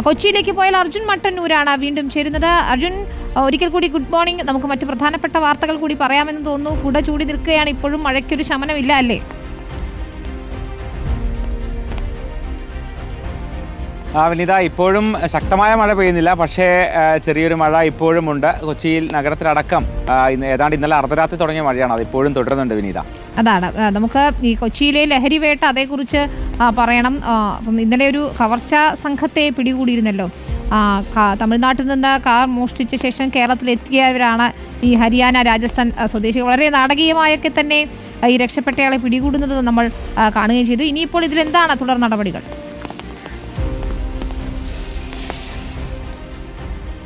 കൊച്ചിയിലേക്ക് പോയാൽ അർജുൻ മട്ടന്നൂരാണ് വീണ്ടും ചേരുന്നത്. അർജുൻ ഒരിക്കൽ കൂടി ഗുഡ് മോർണിംഗ്. നമുക്ക് മറ്റു പ്രധാനപ്പെട്ട വാർത്തകൾ കൂടി പറയാമെന്ന് തോന്നുന്നു. കുട ചൂടി നിൽക്കുകയാണ് ഇപ്പോഴും. മഴയ്ക്കൊരു ശമനമില്ല അല്ലേ? ആ വിനീത ഇപ്പോഴും ശക്തമായ മഴ പെയ്യുന്നില്ല. പക്ഷേ ചെറിയൊരു മഴ ഇപ്പോഴും ഉണ്ട്. കൊച്ചിയിൽ നഗരത്തിലടക്കം ഏതാണ്ട് ഇന്നലെ അർദ്ധരാത്രി തുടങ്ങിയ മഴയാണ്. അത് ഇപ്പോഴും തുടരുന്നുണ്ട് വിനീത. അതാണ്. നമുക്ക് ഈ കൊച്ചിയിലെ ലഹരി വേട്ട അതേക്കുറിച്ച് പറയണം. ഇന്നലെ ഒരു കവർച്ച സംഘത്തെ പിടികൂടിയിരുന്നല്ലോ. തമിഴ്നാട്ടിൽ നിന്ന് കാർ മോഷ്ടിച്ച ശേഷം കേരളത്തിലെത്തിയവരാണ് ഈ ഹരിയാന രാജസ്ഥാൻ സ്വദേശി വളരെ നാടകീയമായൊക്കെ തന്നെ ഈ രക്ഷപ്പെട്ടയാളെ പിടികൂടുന്നത് നമ്മൾ കാണുകയും ചെയ്തു. ഇനിയിപ്പോൾ ഇതിലെന്താണ് തുടർ നടപടികൾ?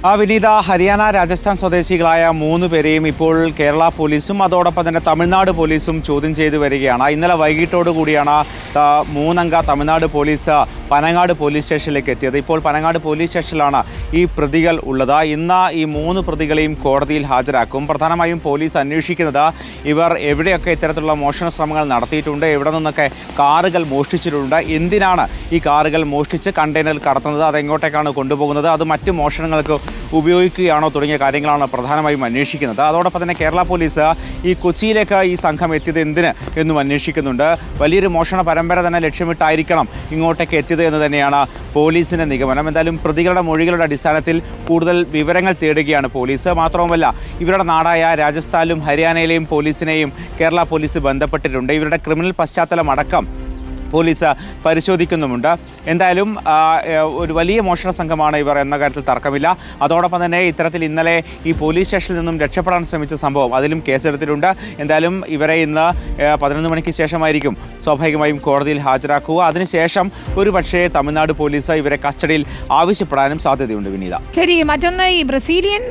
ആ വിനീത ഹരിയാന രാജസ്ഥാൻ സ്വദേശികളായ മൂന്ന് പേരെയും ഇപ്പോൾ കേരള പോലീസും അതോടൊപ്പം തന്നെ തമിഴ്നാട് പോലീസും ചോദ്യം ചെയ്തു വരികയാണ്. ഇന്നലെ വൈകിട്ടോടു കൂടിയാണ് ആ, മൂന്നംഗ തമിഴ്നാട് പോലീസ് പനങ്ങാട് പോലീസ് സ്റ്റേഷനിലേക്ക് എത്തിയത്. ഇപ്പോൾ പനങ്ങാട് പോലീസ് സ്റ്റേഷനിലാണ് ഈ പ്രതികൾ ഉള്ളത്. ഇന്ന് ഈ മൂന്ന് പ്രതികളെയും കോടതിയിൽ ഹാജരാക്കും. പ്രധാനമായും പോലീസ് അന്വേഷിക്കുന്നത് ഇവർ എവിടെയൊക്കെ ഇത്തരത്തിലുള്ള മോഷണ ശ്രമങ്ങൾ നടത്തിയിട്ടുണ്ട് എവിടെ നിന്നൊക്കെ കാറുകൾ മോഷ്ടിച്ചിട്ടുണ്ട് എന്തിനാണ് ഈ കാറുകൾ മോഷ്ടിച്ച് കണ്ടെയ്നറിൽ കടത്തുന്നത് അതെങ്ങോട്ടേക്കാണ് കൊണ്ടുപോകുന്നത് അത് മറ്റ് മോഷണങ്ങൾക്ക് ഉപയോഗിക്കുകയാണോ തുടങ്ങിയ കാര്യങ്ങളാണ് പ്രധാനമായും അന്വേഷിക്കുന്നത്. അതോടൊപ്പം തന്നെ കേരള പോലീസ് ഈ കൊച്ചിയിലേക്ക് ഈ സംഘം എത്തിയത് എന്തിന് എന്നും അന്വേഷിക്കുന്നുണ്ട്. വലിയൊരു മോഷണ പരമ്പര തന്നെ ലക്ഷ്യമിട്ടായിരിക്കണം ഇങ്ങോട്ടേക്ക് എത്തിയത് എന്ന് തന്നെയാണ് പോലീസിന്റെ നിഗമനം. എന്തായാലും പ്രതികളുടെ മൊഴികളുടെ അടിസ്ഥാനത്തിൽ കൂടുതൽ വിവരങ്ങൾ തേടുകയാണ് പോലീസ്. മാത്രവുമല്ല ഇവരുടെ നാടായ രാജസ്ഥാനിലും ഹരിയാനയിലെയും പോലീസിനെയും കേരള പോലീസ് ബന്ധപ്പെട്ടിട്ടുണ്ട്. ഇവരുടെ ക്രിമിനൽ പശ്ചാത്തലം അടക്കം പോലീസ് പരിശോധിക്കുന്നുമുണ്ട്. എന്തായാലും ഒരു വലിയ മോഷണ സംഘമാണ് ഇവർ എന്ന കാര്യത്തിൽ തർക്കമില്ല. അതോടൊപ്പം തന്നെ ഇത്തരത്തിൽ ഇന്നലെ ഈ പോലീസ് സ്റ്റേഷനിൽ നിന്നും രക്ഷപ്പെടാൻ ശ്രമിച്ച സംഭവം അതിലും കേസെടുത്തിട്ടുണ്ട്. എന്തായാലും ഇവരെ ഇന്ന് പതിനൊന്ന് മണിക്ക് ശേഷമായിരിക്കും സ്വാഭാവികമായും കോടതിയിൽ ഹാജരാക്കുക. അതിനുശേഷം ഒരു പക്ഷേ തമിഴ്നാട് പോലീസ് ഇവരെ കസ്റ്റഡിയിൽ ആവശ്യപ്പെടാനും സാധ്യതയുണ്ട് വിനീത. ശരി മറ്റൊന്ന് ഈ ബ്രസീലിയൻ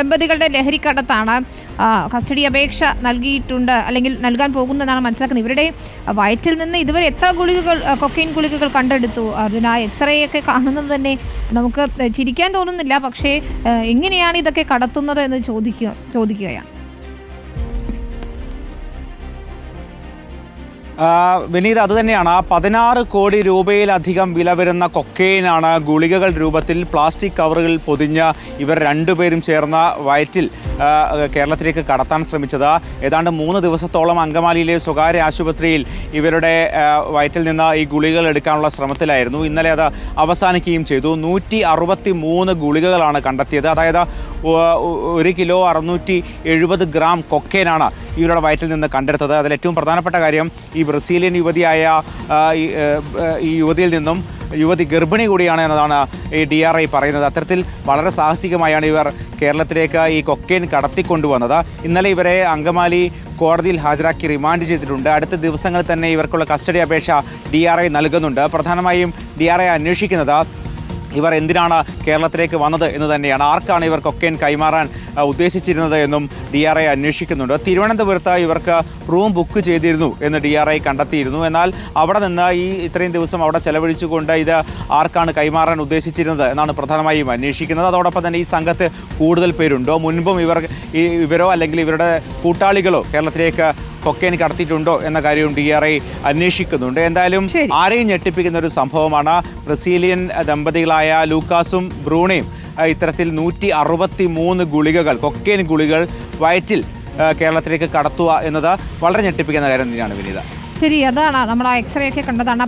ദമ്പതികളുടെ ലഹരിക്കടത്താണ്. കസ്റ്റഡി അപേക്ഷ നൽകിയിട്ടുണ്ട് അല്ലെങ്കിൽ നൽകാൻ പോകുന്നതാണ് മനസ്സിലാക്കുന്നത്. ഇവരുടെ വയറ്റിൽ നിന്ന് ഇതുവരെ എത്ര ഗുളികകൾ കൊക്കൈൻ ഗുളികകൾ കണ്ടെടുത്തു? അതിന് ആ എക്സ്റേ ഒക്കെ കാണുന്നത് തന്നെ നമുക്ക് ചിരിക്കാൻ തോന്നുന്നില്ല പക്ഷേ എങ്ങനെയാണ് ഇതൊക്കെ കടത്തുന്നത് എന്ന് ചോദിക്കുക ചോദിക്കുകയാണ്. വിനീത് അത് തന്നെയാണ്. പതിനാറ് കോടി രൂപയിലധികം വില വരുന്ന കൊക്കെയിനാണ് ഗുളികകൾ രൂപത്തിൽ പ്ലാസ്റ്റിക് കവറുകൾ പൊതിഞ്ഞ് ഇവർ രണ്ടുപേരും ചേർന്ന വയറ്റിൽ കേരളത്തിലേക്ക് കടത്താൻ ശ്രമിച്ചത്. ഏതാണ്ട് മൂന്ന് ദിവസത്തോളം അങ്കമാലിയിലെ സ്വകാര്യ ആശുപത്രിയിൽ ഇവരുടെ വയറ്റിൽ നിന്ന് ഈ ഗുളികകൾ എടുക്കാനുള്ള ശ്രമത്തിലായിരുന്നു. ഇന്നലെ അത് അവസാനിക്കുകയും ചെയ്തു. നൂറ്റി ഗുളികകളാണ് കണ്ടെത്തിയത്. അതായത് ഒരു കിലോ അറുന്നൂറ്റി എഴുപത് ഗ്രാം കൊക്കേനാണ് ഇവരുടെ വയറ്റിൽ നിന്ന് കണ്ടെടുത്തത്. അതിൽ ഏറ്റവും പ്രധാനപ്പെട്ട കാര്യം ഈ ബ്രസീലിയൻ യുവതിയായ ഈ, യുവതിയിൽ നിന്നും യുവതി ഗർഭിണി കൂടിയാണ് എന്നതാണ് ഈ ഡി ആർ ഐ പറയുന്നത്. അത്തരത്തിൽ വളരെ സാഹസികമായാണ് ഇവർ കേരളത്തിലേക്ക് ഈ കൊക്കെയിൻ കടത്തിക്കൊണ്ടുവന്നത്. ഇന്നലെ ഇവരെ അങ്കമാലി കോടതിയിൽ ഹാജരാക്കി റിമാൻഡ് ചെയ്തിട്ടുണ്ട്. അടുത്ത ദിവസങ്ങളിൽ തന്നെ ഇവർക്കുള്ള കസ്റ്റഡി അപേക്ഷ ഡി ആർ ഐ നൽകുന്നുണ്ട്. പ്രധാനമായും ഡി ആർ ഐ അന്വേഷിക്കുന്നത് ഇവർ എന്തിനാണ് കേരളത്തിലേക്ക് വന്നത് എന്ന് തന്നെയാണ്. ആർക്കാണ് ഇവർ കൈമാറാൻ ഉദ്ദേശിച്ചിരുന്നത് എന്നും ഡി ആർ ഐ അന്വേഷിക്കുന്നുണ്ട്. തിരുവനന്തപുരത്ത് ഇവർക്ക് റൂം ബുക്ക് ചെയ്തിരുന്നു എന്ന് ഡി ആർ ഐ കണ്ടെത്തിയിരുന്നു. എന്നാൽ അവിടെ നിന്ന് ഈ ഇത്രയും ദിവസം അവിടെ ചെലവഴിച്ചുകൊണ്ട് ഇത് ആർക്കാണ് കൈമാറാൻ ഉദ്ദേശിച്ചിരുന്നത് എന്നാണ് പ്രധാനമായും അന്വേഷിക്കുന്നത്. അതോടൊപ്പം തന്നെ ഈ സംഘത്ത് കൂടുതൽ പേരുണ്ടോ? മുൻപും ഇവർ ഇവരോ അല്ലെങ്കിൽ ഇവരുടെ കൂട്ടാളികളോ കേരളത്തിലേക്ക് കൊക്കെയിൻ കടത്തിയിട്ടുണ്ടോ എന്ന കാര്യവും ഡി ആർ ഐ അന്വേഷിക്കുന്നുണ്ട്. എന്തായാലും. ആരെയും ഞെട്ടിപ്പിക്കുന്ന ഒരു സംഭവമാണ്. ബ്രസീലിയൻ ദമ്പതികളായ ലൂക്കാസും ബ്രൂണയും ഇത്തരത്തിൽ നൂറ്റി അറുപത്തി മൂന്ന് ഗുളികകൾ കൊക്കെയിൻ ഗുളികൾ വയറ്റിൽ കേരളത്തിലേക്ക് കടത്തുക എന്നത് വളരെ ഞെട്ടിപ്പിക്കുന്ന കാര്യം തന്നെയാണ് വിനീത. ശരി അതാണ് നമ്മൾ ആ എക്സ്റേ ഒക്കെ കണ്ടതാണ്.